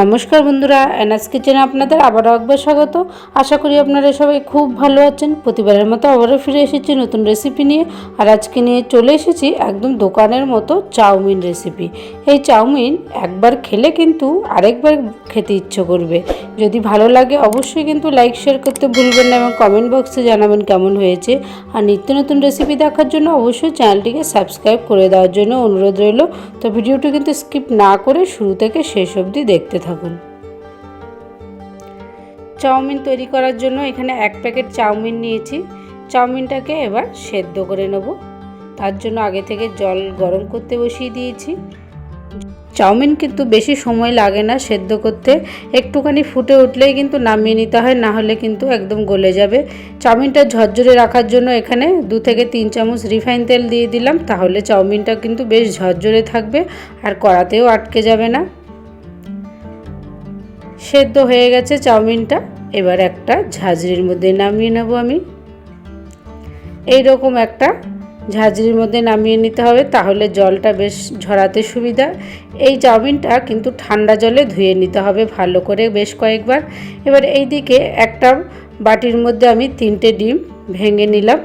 নমস্কার বন্ধুরা, এনএস কিচেনে আপনাদের আবারও একবার স্বাগত। আশা করি আপনারা সবাই খুব ভালো আছেন। প্রতিবারের মতো আবারও ফিরে এসেছি নতুন রেসিপি নিয়ে। আর আজকে নিয়ে চলে এসেছি একদম দোকানের মতো চাউমিন রেসিপি এই চাউমিন একবার খেলে কিন্তু আরেকবার খেতে ইচ্ছে করবে। যদি ভালো লাগে অবশ্যই কিন্তু লাইক শেয়ার করতে ভুলবেন না এবং কমেন্ট বক্সে জানাবেন কেমন হয়েছে। আর নিত্য নতুন রেসিপি দেখার জন্য অবশ্যই চ্যানেলটিকে সাবস্ক্রাইব করে দেওয়ার জন্য অনুরোধ রইল। তো ভিডিওটি কিন্তু স্কিপ না করে শুরু থেকে শেষ অবধি দেখতে থাকুন। চাউমিন তৈরি করার জন্য এখানে এক প্যাকেট চাউমিন নিয়েছি। চাউমিনটাকে এবার সেদ্ধ করে নেব। তার জন্য আগে থেকে জল গরম করতে বসিয়ে দিয়েছি। চাউমিন কিন্তু বেশি সময় লাগে না সেদ্ধ করতে। একটুখানি ফুটে উঠলেই কিন্তু নামিয়ে নিতে হয়, না হলে কিন্তু একদম গলে যাবে। চাউমিনটা ঝরঝরে রাখার জন্য এখানে দু থেকে তিন চামচ রিফাইন তেল দিয়ে দিলাম। তাহলে চাউমিনটা কিন্তু বেশ ঝরঝরে থাকবে আর কড়াতেও আটকে যাবে না। সেদ্ধ হয়ে গেছে চাউমিনটা। এবার একটা ঝাঁঝরির মধ্যে নামিয়ে নেব আমি। এই রকম একটা ঝাঁঝরির মধ্যে নামিয়ে নিতে হবে, তাহলে জলটা বেশ ঝরাতে সুবিধা। এই চাউমিনটা কিন্তু ঠান্ডা জলে ধুয়ে নিতে হবে ভালো করে বেশ কয়েকবার। এবার এই দিকে একটা বাটির মধ্যে আমি তিনটে ডিম ভেঙে নিলাম।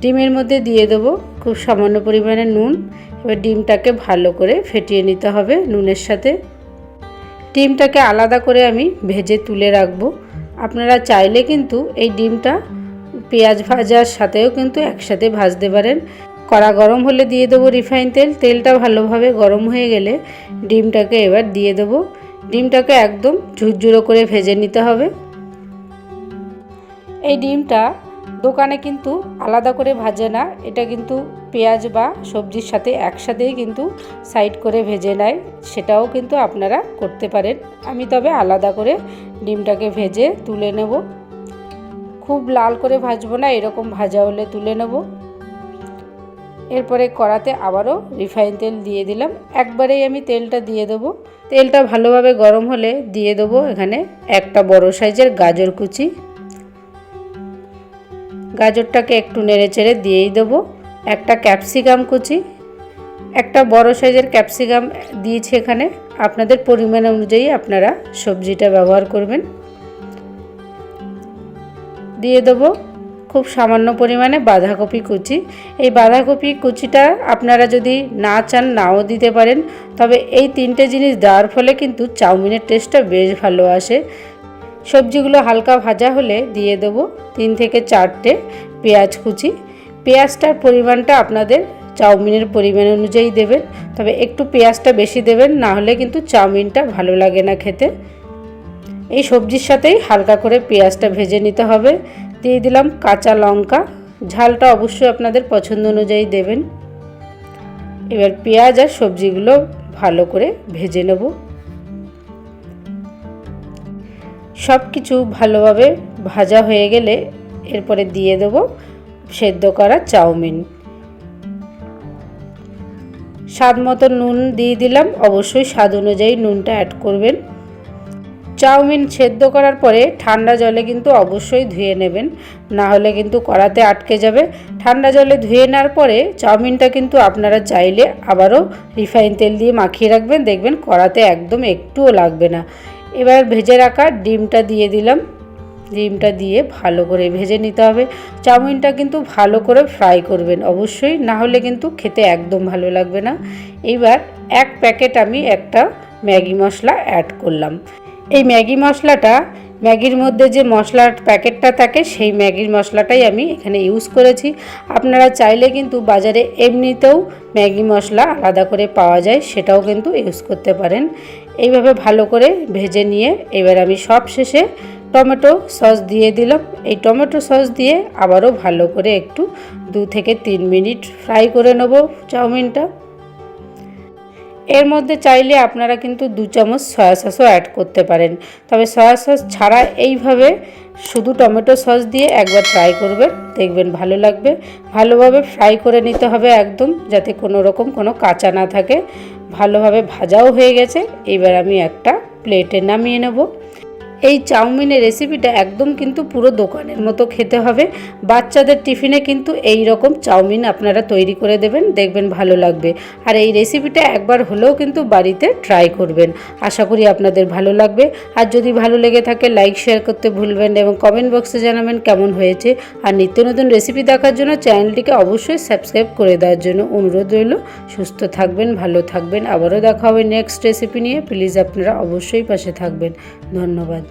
ডিমের মধ্যে দিয়ে দেবো খুব সামান্য পরিমাণে নুন। এবার ডিমটাকে ভালো করে ফেটিয়ে নিতে হবে নুনের সাথে। ডিমটাকে আলাদা করে আমি ভেজে তুলে রাখব। আপনারা চাইলে কিন্তু এই ডিমটা পেঁয়াজ ভাজার সাথেও কিন্তু একসাথে ভাজতে পারেন। কড়া গরম হলে দিয়ে দেবো রিফাইন তেল। তেলটা ভালোভাবে গরম হয়ে গেলে ডিমটাকে এবার দিয়ে দেবো। ডিমটাকে একদম ঝুরঝুরো করে ভেজে নিতে হবে। এই ডিমটা দোকানে কিন্তু আলাদা করে ভাজে না। এটা কিন্তু পেঁয়াজ বা সবজির সাথে একসাথেই কিন্তু সাইড করে ভেজে নেয়। সেটাও কিন্তু আপনারা করতে পারেন। আমি তবে আলাদা করে ডিমটাকে ভেজে তুলে নেব। খুব লাল করে ভাজবো না, এরকম ভাজা হলে তুলে নেব। এরপরে কড়াতে আবারও রিফাইন তেল দিয়ে দিলাম। একবারেই আমি তেলটা দিয়ে দেবো। তেলটা ভালোভাবে গরম হলে দিয়ে দেবো এখানে একটা বড় সাইজের গাজর কুচি। গাজরটাকে একটু নেড়ে চেড়ে দিয়েই দেবো। একটা ক্যাপসিকাম কুচি, একটা বড় সাইজের ক্যাপসিকাম দিয়েছি এখানে। আপনাদের পরিমাণ অনুযায়ী আপনারা সবজিটা ব্যবহার করবেন। দিয়ে দেবো খুব সামান্য পরিমাণে বাঁধাকপি কুচি। এই বাঁধাকপি কুচিটা আপনারা যদি না চান, নাও দিতে পারেন। তবে এই তিনটে জিনিস দেওয়ার ফলে কিন্তু চাউমিনের টেস্টটা বেশ ভালো আসে। সবজিগুলো হালকা ভাজা হলে দিয়ে দেবো তিন থেকে চারটে পেঁয়াজ কুচি। পেঁয়াজটার পরিমাণটা আপনাদের চাউমিনের পরিমাণ অনুযায়ী দেবেন, তবে একটু পেঁয়াজটা বেশি দেবেন, না হলে কিন্তু চাউমিনটা ভালো লাগে না খেতে। এই সবজির সাথেই হালকা করে পেঁয়াজটা ভেজে নিতে হবে। দিয়ে দিলাম কাঁচা লঙ্কা, ঝালটা অবশ্যই আপনাদের পছন্দ অনুযায়ী দেবেন। এবার পেঁয়াজ আর সবজিগুলো ভালো করে ভেজে নেব। সব কিছু ভালোভাবে ভাজা হয়ে গেলে এরপরে দিয়ে দেব সেদ্ধ করা চাউমিন। স্বাদ মতো নুন দিয়ে দিলাম। অবশ্যই স্বাদ অনুযায়ী নুনটা অ্যাড করবেন। চাউমিন সেদ্ধ করার পরে ঠান্ডা জলে কিন্তু অবশ্যই ধুয়ে নেবেন। না হলে কিন্তু কড়াতে আটকে যাবে। ঠান্ডা জলে ধুয়ে নেওয়ার পরে চাউমিনটা কিন্তু আপনারা চাইলে আবারও রিফাইন তেল দিয়ে মাখিয়ে রাখবেন। দেখবেন কড়াতে একদম একটুও লাগবে না। এবার ভেজে রাখা ডিমটা দিয়ে দিলাম। ডিমটা দিয়ে ভালো করে ভেজে নিতে হবে। চাউমিনটা কিন্তু ভালো করে ফ্রাই করবেন অবশ্যই, না হলে কিন্তু খেতে একদম ভালো লাগবে না। এবার এক প্যাকেট আমি একটা ম্যাগি মশলা অ্যাড করলাম। এই ম্যাগি মশলাটা, ম্যাগির মধ্যে যে মশলার প্যাকেটটা থাকে, সেই ম্যাগির মশলাটাই আমি এখানে ইউজ করেছি। আপনারা চাইলে কিন্তু বাজারে এমনিতেও ম্যাগি মশলা আলাদা করে পাওয়া যায়, সেটাও কিন্তু ইউজ করতে পারেন। এইভাবে ভালো করে ভেজে নিয়ে এবার আমি সব শেষে টমেটো সস দিয়ে দিলাম। এই টমেটো সস দিয়ে আবারও ভালো করে একটু দু থেকে তিন মিনিট ফ্রাই করে নেব চাউমিনটা। এর মধ্যে চাইলে আপনারা কিন্তু দু চামচ সয়া সসও অ্যাড করতে পারেন। তবে সয়া সস ছাড়া এইভাবে শুধু টমেটো সস দিয়ে একবার ফ্রাই করবেন, দেখবেন ভালো লাগবে। ভালোভাবে ফ্রাই করে নিতে হবে একদম, যাতে কোনো রকম কোনো কাঁচা না থাকে। ভালোভাবে ভাজাও হয়ে গেছে, এবার আমি একটা প্লেটে নামিয়ে নেব। এই চাউমিনের রেসিপিটা একদম কিন্তু পুরো দোকানের মতো খেতে হবে। বাচ্চাদের টিফিনে কিন্তু এই রকম চাউমিন আপনারা তৈরি করে দেবেন, দেখবেন ভালো লাগবে। আর এই রেসিপিটা একবার হলেও কিন্তু বাড়িতে ট্রাই করবেন। আশা করি আপনাদের ভালো লাগবে। আর যদি ভালো লেগে থাকে লাইক শেয়ার করতে ভুলবেন এবং কমেন্ট বক্সে জানাবেন কেমন হয়েছে। আর নিত্য নতুন রেসিপি দেখার জন্য চ্যানেলটিকে অবশ্যই সাবস্ক্রাইব করে দেওয়ার জন্য অনুরোধ রইল। সুস্থ থাকবেন, ভালো থাকবেন। আবারও দেখা হবে নেক্সট রেসিপি নিয়ে। প্লিজ আপনারা অবশ্যই পাশে থাকবেন। ধন্যবাদ।